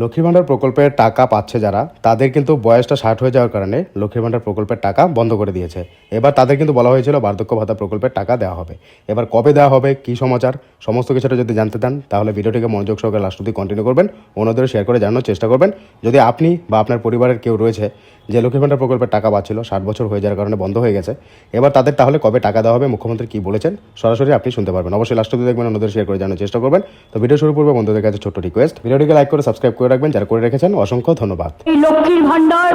লক্ষ্মী ভাণ্ডার প্রকল্পের টাকা পাচ্ছে যারা, তাদের কিন্তু বয়সটা ষাট হয়ে যাওয়ার কারণে লক্ষ্মী ভাণ্ডার প্রকল্পের টাকা বন্ধ করে দিয়েছে। এবার তাদের কিন্তু বলা হয়েছিল বার্ধক্য ভাতা প্রকল্পের টাকা দেওয়া হবে। এবার কবে দেওয়া হবে, কী সমাচার, সমস্ত কিছুটা যদি জানতে চান, তাহলে ভিডিওটিকে মনোযোগ সহকারে লাস্ট অব্দি কন্টিনিউ করবেন অন্যদের শেয়ার করে জানানোর চেষ্টা করবেন। যদি আপনি বা আপনার পরিবারের কেউ রয়েছে যে লক্ষ্মী ভাণ্ডার প্রকল্পের টাকা পাচ্ছিল, ষাট বছর হয়ে যাওয়ার কারণে বন্ধ হয়ে গেছে, এবার তাদের তাহলে কবে টাকা দেওয়া হবে মুখ্যমন্ত্রী কী বলেছেন, সরাসরি আপনি শুনতে পারবেন। অবশ্যই লাস্ট অব্দি দেখবেন, অন্যদের শেয়ার করে জানার চেষ্টা করবেন। তো ভিডিও শুরু করবে বন্ধুদের কাছে ছোট্ট রিকোয়েস্ট ভিডিওটিকে লাইক করে সাবস্ক্রাইব করে রাখবেন, যারা করে রেখেছেন, অসংখ্য ধন্যবাদ। এই লক্ষ্মীর ভান্ডার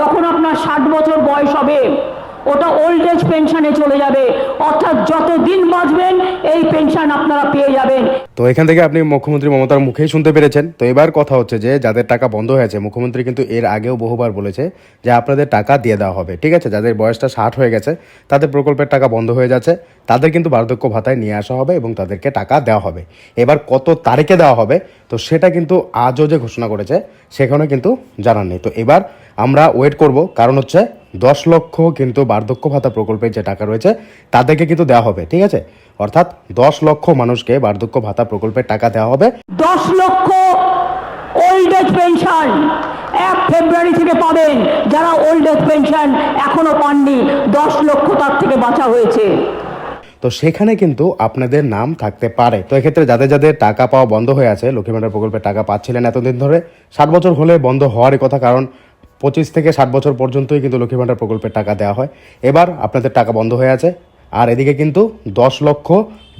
যখন আপনার ষাট বছর বয়স হবে ওটা ওল্ড এজ পেনশনে চলে যাবে। অর্থাৎ যত দিন বাঁচবেন, এই পেনশন আপনারা পেয়ে যাবেন। তো এখান থেকে আপনি মুখ্যমন্ত্রী মমতার মুখেই শুনতে পেরেছেন। তো এবার কথা হচ্ছে যে, যাদের টাকা বন্ধ হয়েছে, মুখ্যমন্ত্রী কিন্তু এর আগেও বহুবার বলেছে যে, আপনাদের টাকা দিয়ে দেওয়া হবে, ঠিক আছে? যাদের বয়সটা ষাট হয়ে গেছে, তাদের প্রকল্পের টাকা বন্ধ হয়ে যাচ্ছে। তাদের কিন্তু বার্ধক্য ভাতায় নিয়ে আসা হবে এবং তাদেরকে টাকা দেওয়া হবে। এবার কত তারিখে দেওয়া হবে, তো সেটা কিন্তু আজও যে ঘোষণা করেছে সেখানে কিন্তু জানার নেই। তো এবার আমরা ওয়েট করব, কারণ হচ্ছে দশ লক্ষ কিন্তু বার্ধক্য ভাতা প্রকল্পের যে টাকা রয়েছে তাদেরকে কিন্তু দেওয়া হবে ঠিক আছে? অর্থাৎ দশ লক্ষ মানুষকে বার্ধক্য ভাতা প্রকল্পের টাকা দেওয়া হবে। দশ লক্ষ ওল্ড এজ পেনশন এক ফেব্রুয়ারি থেকে পাবেন। যারা ওল্ড এজ পেনশন এখনও পাননি দশ লক্ষ তার থেকে বাঁচা হয়েছে। তো সেখানে কিন্তু আপনাদের নাম থাকতে পারে। তো এক্ষেত্রে যাদের যাদের টাকা পাওয়া বন্ধ হয়ে আছে লক্ষ্মী ভাণ্ডার প্রকল্পের টাকা পাচ্ছিলেন এতদিন ধরে ষাট বছর হলে বন্ধ হওয়ারই কথা কারণ পঁচিশ থেকে ষাট বছর পর্যন্তই কিন্তু লক্ষ্মী ভাণ্ডার প্রকল্পের টাকা দেওয়া হয়। এবার আপনাদের টাকা বন্ধ হয়ে আছে। আর এদিকে কিন্তু দশ লক্ষ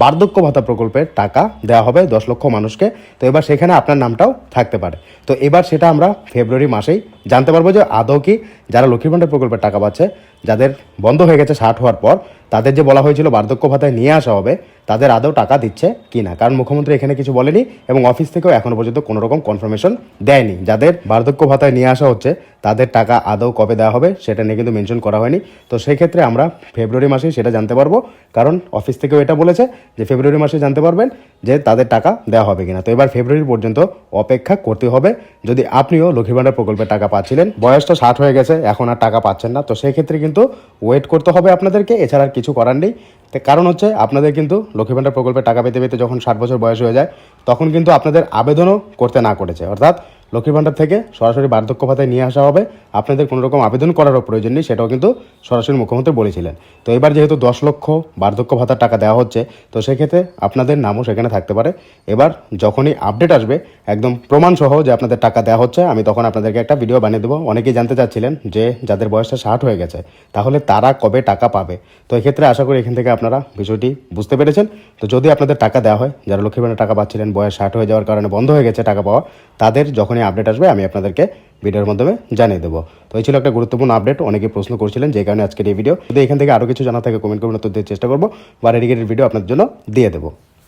বার্ধক্য ভাতা প্রকল্পের টাকা দেওয়া হবে দশ লক্ষ মানুষকে। তো এবার সেখানে আপনার নামটাও থাকতে পারে। তো এবার সেটা আমরা ফেব্রুয়ারি মাসেই জানতে পারব যে আদৌ কি যারা লক্ষ্মী ভাণ্ডার প্রকল্পের টাকা পাচ্ছে, যাদের বন্ধ হয়ে গেছে ষাট হওয়ার পর, তাদের যে বলা হয়েছিল বার্ধক্য ভাতায় নিয়ে আসা হবে তাদের আদৌ টাকা দিচ্ছে কি না। কারণ মুখ্যমন্ত্রী এখানে কিছু বলেনি এবং অফিস থেকেও এখনও পর্যন্ত কোনো রকম কনফার্মেশন দেয়নি। যাদের বার্ধক্য ভাতায় নিয়ে আসা হচ্ছে, তাদের টাকা আদৌ কবে দেওয়া হবে সেটা নিয়ে কিন্তু মেনশন করা হয়নি। তো সেই ক্ষেত্রে আমরা ফেব্রুয়ারি মাসেই সেটা জানতে পারব। কারণ অফিস থেকেও এটা বলেছে যে ফেব্রুয়ারি মাসে জানতে পারবেন যে তাদের টাকা দেওয়া হবে কিনা। তো এবার ফেব্রুয়ারি পর্যন্ত অপেক্ষা করতে হবে। যদি আপনিও লক্ষ্মী ভাণ্ডার প্রকল্পের টাকা পাচ্ছিলেন, বয়সটা ষাট হয়ে গেছে, এখন আর টাকা পাচ্ছেন না। তো সেই ক্ষেত্রে কিন্তু ওয়েট করতে হবে আপনাদেরকে। এছাড়া আর কিছু করার নেই। তো কারণ হচ্ছে আপনাদের কিন্তু লক্ষ্মী ভাণ্ডার প্রকল্পে টাকা পেতে পেতে যখন ষাট বছর বয়স হয়ে যায়, তখন কিন্তু আপনাদের আবেদনও করতে না করেছে। অর্থাৎ লক্ষ্মী ভাণ্ডার থেকে সরাসরি বার্ধক্য ভাতায় নিয়ে আসা হবে। আপনাদের কোনো রকম আবেদন করারও প্রয়োজন নেই, সেটাও কিন্তু সরাসরি মুখ্যমন্ত্রী বলেছিলেন। তো এবার যেহেতু দশ লক্ষ বার্ধক্য ভাতার টাকা দেওয়া হচ্ছে, তো সেক্ষেত্রে আপনাদের নামও সেখানে থাকতে পারে। এবার যখনই আপডেট আসবে, একদম প্রমাণ সহ যে আপনাদের টাকা দেওয়া হচ্ছে, আমি তখন আপনাদেরকে একটা ভিডিও বানিয়ে দেবো। অনেকেই জানতে চাচ্ছিলেন যে যাদের বয়সটা ষাট হয়ে গেছে, তাহলে তারা কবে টাকা পাবে? তো এক্ষেত্রে আশা করি এখান থেকে আপনারা বিষয়টি বুঝতে পেরেছেন। তো যদি আপনাদের টাকা দেওয়া হয়, যারা লক্ষ্মী ভাণ্ডার টাকা পাচ্ছিলেন, বয়স ষাট হয়ে যাওয়ার কারণে বন্ধ হয়ে গেছে টাকা পাওয়া, তাদের যখনই আপডেট আসবে, আমি আপনাদেরকে ভিডিওর মাধ্যমে জানিয়ে দেবো। তো এই ছিল একটা গুরুত্বপূর্ণ আপডেট অনেকে প্রশ্ন করছিলেন যে কারণে আজকের এই ভিডিও যদি এখান থেকে আরও কিছু জানা থাকে কমেন্ট করবেন, উত্তর চেষ্টা করব। বা রেডিকেটের ভিডিও আপনার জন্য দিয়ে দেবো।